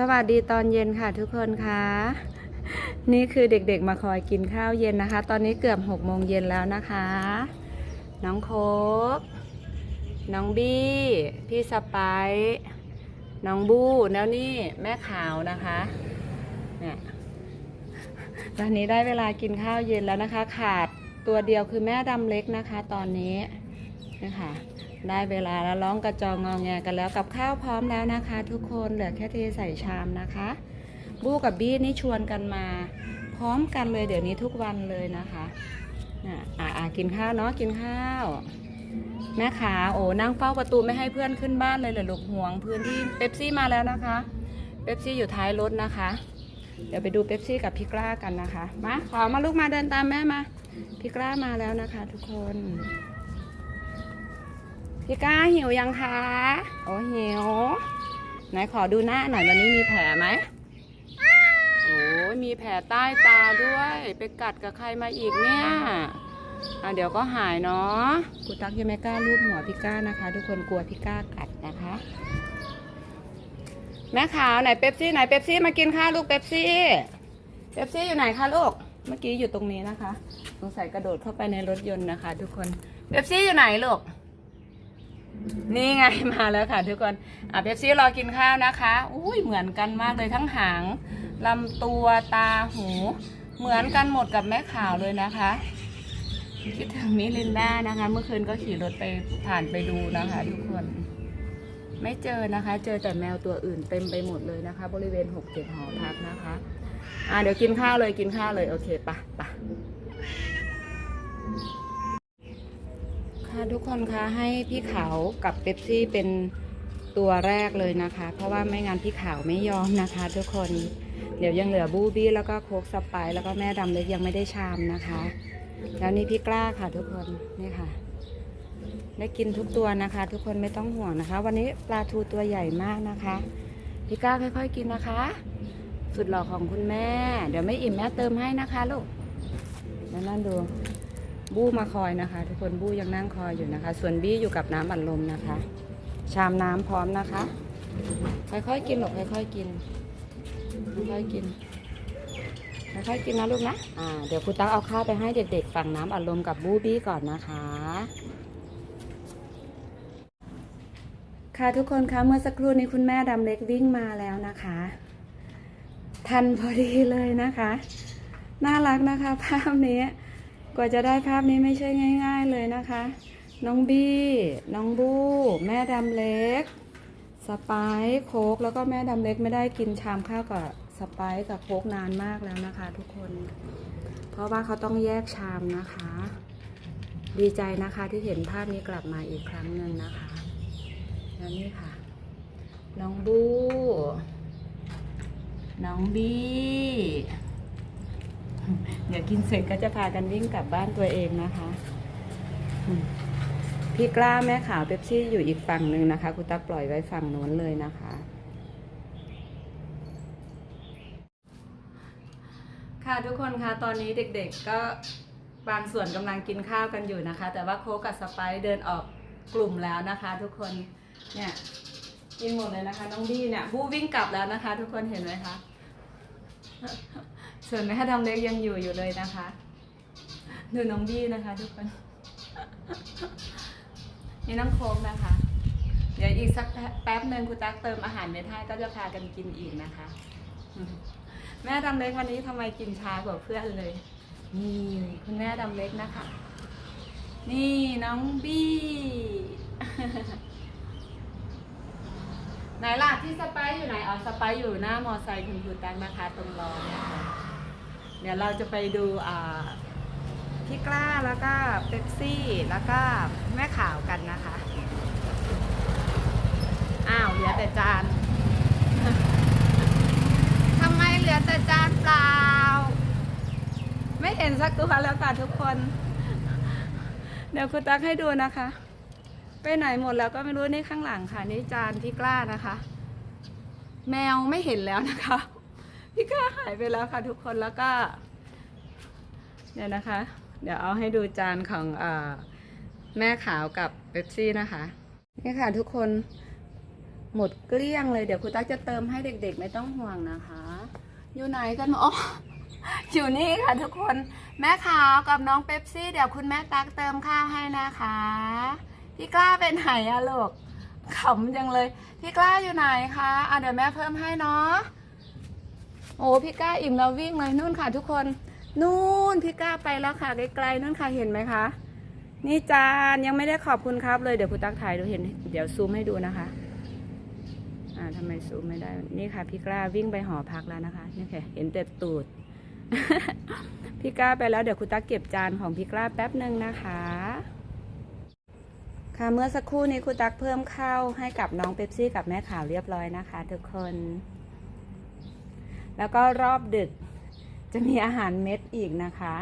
สวัสดีตอนเย็นค่ะทุกคนคะนี่คือเด็กๆมาคอยกินข้าวเย็นนะคะ ตอนนี้เกือบหกโมงเย็นแล้วนะคะ น้องโคกน้องบี้ พี่สไปซ์น้องบู้แล้วนี่แม่ขาวนะคะเนี่ยตอนนี้ได้เวลากินข้าวเย็นแล้วนะคะ ขาดตัวเดียวคือแม่ดำเล็กนะคะ ตอนนี้นะคะ ได้เวลาแล้วร้องกระจองงอแงกันแล้วกับข้าวพร้อมแล้วนะคะ ทุกคนเหลือแค่เทใส่ชามนะคะ บู้กับบี้นี่ชวนกันมา พร้อมกันเลยเดี๋ยวนี้ทุกวันเลยนะคะอะอะกินข้าวเนาะกินข้าว แม่ขาโอ้นั่งเฝ้าประตูไม่ให้เพื่อนขึ้นบ้านเลยเหรอลูกห่วงพื้นที่เป๊ปซี่มาแล้วนะคะเป๊ปซี่อยู่ท้ายรถนะคะ เดี๋ยวไปดูเป๊ปซี่กับพี่กล้ากันนะคะมาขอมาลูกมาเดินตามแม่มาพี่กล้ามาแล้วนะคะ ทุกคน พี่ก้าหิวยังคะโอ้หิวไหนขอดูหน้าหน่อยวันนี้มีแผลไหมโอ้ยมีแผลใต้ตาด้วย ไปกัดกับใครมาอีกเนี่ยอะเดี๋ยวก็หายเนาะกูตักยังไม่กล้าลูบหัวพี่ก้านะคะ ทุกคนกลัวพี่ก้ากัดนะคะ แม่ขาวไหนเป๊ปซี่ไหนเป๊ปซี่มากินข้าวลูกเป๊ปซี่เป๊ปซี่อยู่ไหนคะลูกเมื่อกี้อยู่ตรงนี้นะคะสงสัยกระโดดเข้าไปในรถยนต์นะคะ ทุกคนเป๊ปซี่อยู่ไหนลูก นี่ไงมาแล้วค่ะทุกคน อะเป๊ปซี่รอกินข้าวนะคะ อุ้ยเหมือนกันมากเลยทั้งหางลำตัวตาหู เหมือนกันหมดกับแม่ขาวเลยนะคะคิดถึงมิลินดานะคะ เมื่อคืนก็ขี่รถไปผ่านไปดูนะคะ ทุกคน ไม่เจอนะคะ เจอแต่แมวตัวอื่นเต็มไปหมดเลยนะคะ บริเวณหกเจ็ดหอพักนะคะ อ่าเดี๋ยวกินข้าวเลยกินข้าวเลยโอเคปะปะ ค่ะทุกคนคะให้พี่ขาวกับเป๊ปซี่เป็นตัวแรกเลยนะคะ เพราะว่าไม่งั้นพี่ขาวไม่ยอมนะคะ ทุกคนเดี๋ยวยังเหลือบูบี้แล้วก็โคกสไปร์แล้วก็แม่ดำเล็กยังไม่ได้ชามนะคะ แล้วนี่พี่กล้าค่ะทุกคนนี่ค่ะ ได้กินทุกตัวนะคะ ทุกคนไม่ต้องห่วงนะคะ วันนี้ปลาทูตัวใหญ่มากนะคะ พี่กล้าค่อยๆกินนะคะ สุดหล่อของคุณแม่ เดี๋ยวไม่อิ่มแม่เติมให้นะคะลูกแล้วนั่นดู บู้มาคอยนะคะ ทุกคนบู้ยังนั่งคอยอยู่นะคะ ส่วนบี้อยู่กับน้ำอัดลมนะคะ ชามน้ำพร้อมนะคะ ค่อยๆกินหรอกค่อยๆกินค่อยๆกินค่อยๆกินนะลูกนะอ่าเดี๋ยวครูตั๊กเอาข้าวไปให้เด็กๆฝั่งน้ำอัดลมกับบูบี้ก่อนนะคะค่ะทุกคนคะเมื่อสักครู่นี้คุณแม่ดำเล็กวิ่งมาแล้วนะคะ ทันพอดีเลยนะคะ น่ารักนะคะ ภาพนี้ กว่าจะได้ภาพนี้ไม่ใช่ง่าย ๆเลยนะคะ น้องบี้ น้องบู้แม่ดำเล็ก สไปซ์โคกแล้วก็แม่ดำเล็กไม่ได้กินชามข้าวกับสไปซ์กับโคกนานมากแล้วนะคะ ทุกคน เพราะว่าเขาต้องแยกชามนะคะ ดีใจนะคะที่เห็นภาพนี้กลับมาอีกครั้งหนึ่งนะคะแล้วนี่ค่ะ น้องบู้น้องบี้ เดี๋ยวกินเสร็จก็จะพากันวิ่งกลับบ้านตัวเองนะคะ พี่กล้าแม่ขาวเป๊ปซี่อยู่อีกฝั่งหนึ่งนะคะคุณตักปล่อยไว้ฝั่งโน้นเลยนะคะ ค่ะทุกคนคะตอนนี้เด็กๆก็บางส่วนกำลังกินข้าวกันอยู่นะคะ แต่ว่าโคกับสไปเดินออกกลุ่มแล้วนะคะ ทุกคนเนี่ยกินหมดเลยนะคะ น้องบี้เนี่ยบู้วิ่งกลับแล้วนะคะ ทุกคนเห็นไหมคะ ส่วนแม่ดำเล็กยังอยู่อยู่เลยนะคะ ดูน้องบี้นะคะทุกคน นี่น้องโค้กนะคะ เดี๋ยวอีกสักแป๊บหนึ่งคุณตั๊กเติมอาหารเม็ดให้ก็จะพากันกินอีกนะคะ แม่ดำเล็กวันนี้ทำไมกินช้ากว่าเพื่อนเลย นี่คุณแม่ดำเล็กนะคะ นี่น้องบี้ไหนล่ะที่สไปอยู่ไหนอ๋อสไปอยู่หน้ามอไซค์คุณครูตังนะคะ ตรงรอเนี่ยค่ะ ดี๋ยวเราจะไปดูพี่กล้าแล้วก็เป๊ปซี่แล้วก็แม่ขาวกันนะคะ อ้าวเหลือแต่จานทำไมเหลือแต่จานเปล่า ไม่เห็นสักตัวแล้วค่ะทุกคน เดี๋ยวคุณตักให้ดูนะคะ ไปไหนหมดแล้วก็ไม่รู้นี่ข้างหลังค่ะ นี่จานพี่กล้านะคะ แมวไม่เห็นแล้วนะคะ พี่กล้าหายไปแล้วค่ะทุกคนแล้วก็เดี๋ยนะคะ เดี๋ยวเอาให้ดูจานของอแม่ขาวกับเป๊ปซี่นะคะ นี่ค่ะทุกคนหมดเกลี้ยงเลยเดี๋ยวครูตั๊กจะเติมให้เด็กๆ ไม่ต้องห่วงนะคะ อยู่ไหนกันอ๋ออยู่นี่ค่ะทุกคนแม่ขาวกับน้องเป๊ปซี่เดี๋ยวคุณแม่ตั๊กเติมข้าวให้นะคะพี่กล้าเป็นไหนอะลูกขำจังเลยพี่กล้าอยู่ไหนคะอะเดี๋ยวแม่เพิ่มให้เนาะ โอ้พี่กล้าอิ่มแล้ววิ่งเลยนู่นค่ะทุกคนนู่นพี่กล้าไปแล้วค่ะไกลๆนู่นค่ะเห็นไหมคะ นี่จานยังไม่ได้ขอบคุณครับเลยเดี๋ยวคุณตักถ่ายดูเห็น เดี๋ยวซูมให้ดูนะคะ อ่าทำไมซูมไม่ได้ นี่ค่ะ พี่กล้าวิ่งไปหอพักแล้วนะคะนี่ค่ะเห็นแต่ตูด พี่กล้าไปแล้วเดี๋ยวคุณตักเก็บจานของพี่กล้าแป๊บหนึ่งนะคะค่ะเมื่อสักครู่นี้คุณตักเพิ่มข้าวให้กับน้องเป๊ปซี่กับแม่ขาวเรียบร้อยนะคะ ทุกคน แล้วก็รอบดึกจะมีอาหารเม็ดอีกนะคะ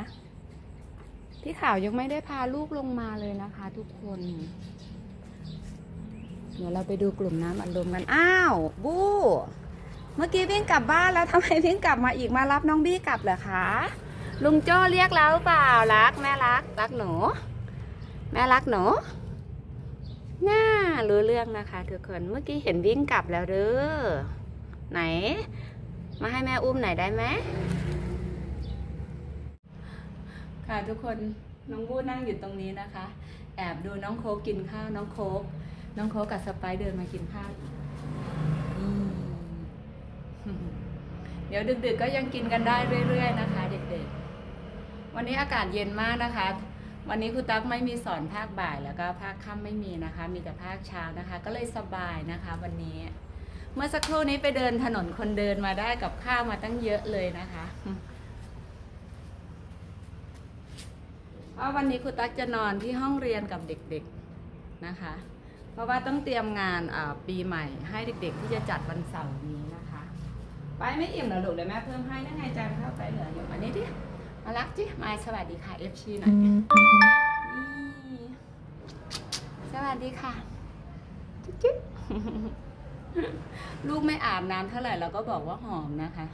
พี่ขาวยังไม่ได้พาลูกลงมาเลยนะคะทุกคน เดี๋ยวเราไปดูกลุ่มน้ำอัดลมกัน อ้าวบู้เมื่อกี้วิ่งกลับบ้านแล้วทำไมวิ่งกลับมาอีกมารับน้องบี้กลับเหรอคะลุงโจ้เรียกแล้วเปล่ารักแม่รักรักหนูแม่รักหนูน่ารู้เรื่องนะคะทุกคนเมื่อกี้เห็นวิ่งกลับแล้วเด้อไหน มาให้แม่อุ้มหน่อยได้ไหมค่ะทุกคนน้องบูนั่งอยู่ตรงนี้นะคะ แอบดูน้องโคกกินข้าวน้องโคกน้องโคกกับสไปเดินมากินข้าวอืมเดี๋ยวดึกๆก็ยังกินกันได้เรื่อยๆนะคะ เด็กๆ วันนี้อากาศเย็นมากนะคะ วันนี้ครูตั๊กไม่มีสอนภาคบ่ายแล้วก็ภาคค่ำไม่มีนะคะ มีแต่ภาคเช้านะคะ ก็เลยสบายนะคะ วันนี้ เมื่อสักครู่นี้ไปเดินถนนคนเดินมาได้กับข้าวมาตั้งเยอะเลยนะคะเพราะวันนี้ครูตั๊กจะนอนที่ห้องเรียนกับเด็กๆนะคะ เพราะว่าต้องเตรียมงานอ่าปีใหม่ ให้เด็กๆที่จะจัดวันเสาร์นี้นะคะ ไปไม่อิ่มเหรอลูกเดี๋ยวแม่เพิ่มให้นั่นไงจานข้าวไปเหลืออยู่อันนี้ดิมารักจิมาสวัสดีค่ะ FC หน่อยนี่สวัสดีค่ะจิ๊บจิ๊บ ลูกไม่อาบน้ำเท่าไหร่เราก็บอกว่าหอมนะคะ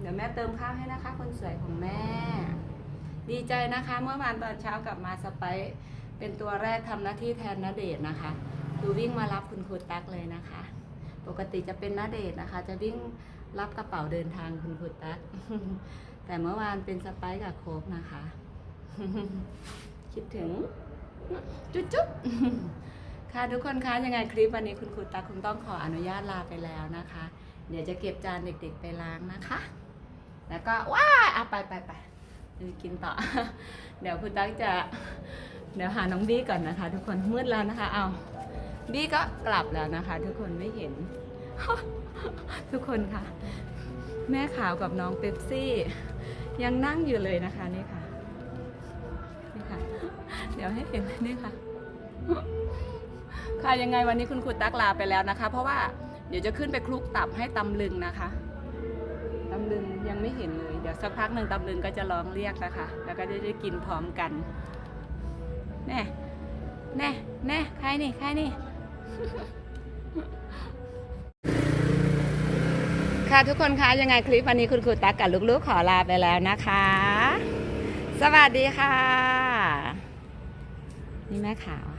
เดี๋ยวแม่เติมข้าวให้นะคะคนสวยของแม่ ดีใจนะคะ เมื่อวานตอนเช้ากลับมาสไปซ์เป็นตัวแรกทำหน้าที่แทนนาเดชนะคะดูวิ่งมารับคุณครูตักเลยนะคะ ปกติจะเป็นนาเดชนะคะ จะวิ่งรับกระเป๋าเดินทางคุณครูตัก แต่เมื่อวานเป็นสไปซ์กับโคกนะคะ คิดถึง จุ๊บจุ๊บ ค่ะทุกคนคะยังไงคลิปวันนี้คุณครูตั๊กคงต้องขออนุญาตลาไปแล้วนะคะ เดี๋ยวจะเก็บจานเด็กๆไปล้างนะคะ แล้วก็ว้าอะไปไปไปกินต่อ เดี๋ยวคุณตั๊กจะเดี๋ยวหาน้องบี้ก่อนนะคะ ทุกคนมืดแล้วนะคะ เอาบี้ก็กลับแล้วนะคะ ทุกคนไม่เห็น ทุกคนค่ะ แม่ขาวกับน้องเป๊ปซี่ ยังนั่งอยู่เลยนะคะนี่ค่ะนี่ค่ะ เดี๋ยวให้เห็นนี่ค่ะ ค่ะยังไงวันนี้คุณครูตักลาไปแล้วนะคะ เพราะว่าเดี๋ยวจะขึ้นไปคลุกตับให้ตำลึงนะคะตำลึงยังไม่เห็นเลยเดี๋ยวสักพักหนึ่งตำลึงก็จะร้องเรียกนะคะ แล้วก็จะได้กินพร้อมกันแน่แน่แน่ใครนี่ใครนี่ค่ะทุกคนคะยังไงคลิปวันนี้คุณครูตักกับลูกๆขอลาไปแล้วนะคะ สวัสดีค่ะ นี่แม่ขาว